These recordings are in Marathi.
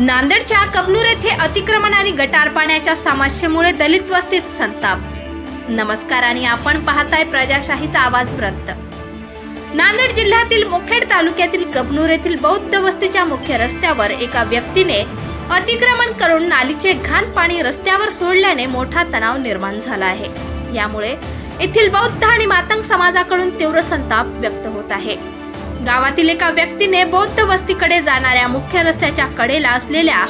नांदेडच्या कबनूर येथे अतिक्रमण आणि गटार पाण्याच्या समस्येमुळे दलित वस्तीत संताप. नमस्कार आणि आपण पाहताय प्रजाशाहीचा आवाज वृत्त. नांदेड जिल्ह्यातील मुखेड तालुक्यातील कबनूर येथील बौद्ध वस्तीच्या मुख्य रस्त्यावर एका व्यक्तीने अतिक्रमण करून नालीचे घाण पाणी रस्त्यावर सोडल्याने मोठा तणाव निर्माण झाला आहे. यामुळे येथील बौद्ध आणि मातंग समाजाकडून तीव्र संताप व्यक्त होत आहे. गावातील एका व्यक्तीने बौद्ध वस्तीकडे जाणाऱ्या मुख्य रस्त्याच्या कडेला असलेल्या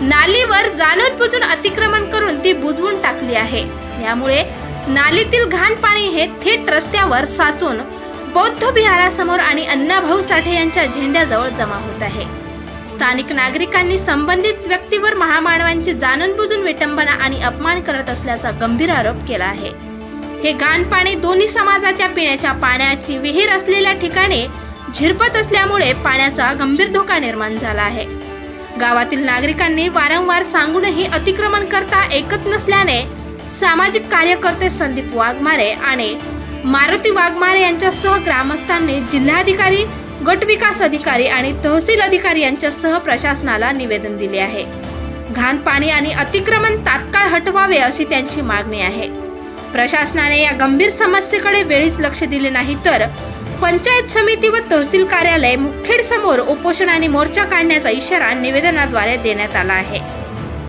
नालीवर जाणून बुजून अतिक्रमण करून ती बुजवून टाकली आहे. यामुळे नालीतील घाण पाणी हे थेट रस्त्यावर साचून बौद्ध विहारासमोर आणि अण्णाभाऊ साठे यांच्या झेंड्याजवळ जमा होत आहे. स्थानिक नागरिकांनी संबंधित व्यक्तीवर महामानवांची जाणून बुजून विटंबना आणि अपमान करत असल्याचा गंभीर आरोप केला आहे. हे घाण पाणी दोन्ही समाजाच्या पिण्याच्या पाण्याची विहीर असलेल्या ठिकाणी झिरपत असल्यामुळे पाण्याचा गंभीर धोका निर्माण झाला आहे. गावातील नागरिकांनी वारंवार सांगूनही अतिक्रमण करता ऐकत नसल्याने सामाजिक कार्यकर्ते संदीप वाघमारे आणि मारुती वाघमारे यांच्यासह ग्रामस्थांनी जिल्हाधिकारी गट विकास अधिकारी आणि तहसील अधिकारी यांच्यासह प्रशासनाला निवेदन दिले आहे. घाण पाणी आणि अतिक्रमण तात्काळ हटवावे अशी त्यांची मागणी आहे. प्रशासनाने या गंभीर समस्येकडे वेळीच लक्ष दिले नाही तर पंचायत समिती व तहसील कार्यालय मुखेड समोर उपोषण आणि मोर्चा काढण्याचा इशारा निवेदनाद्वारे देण्यात आला आहे.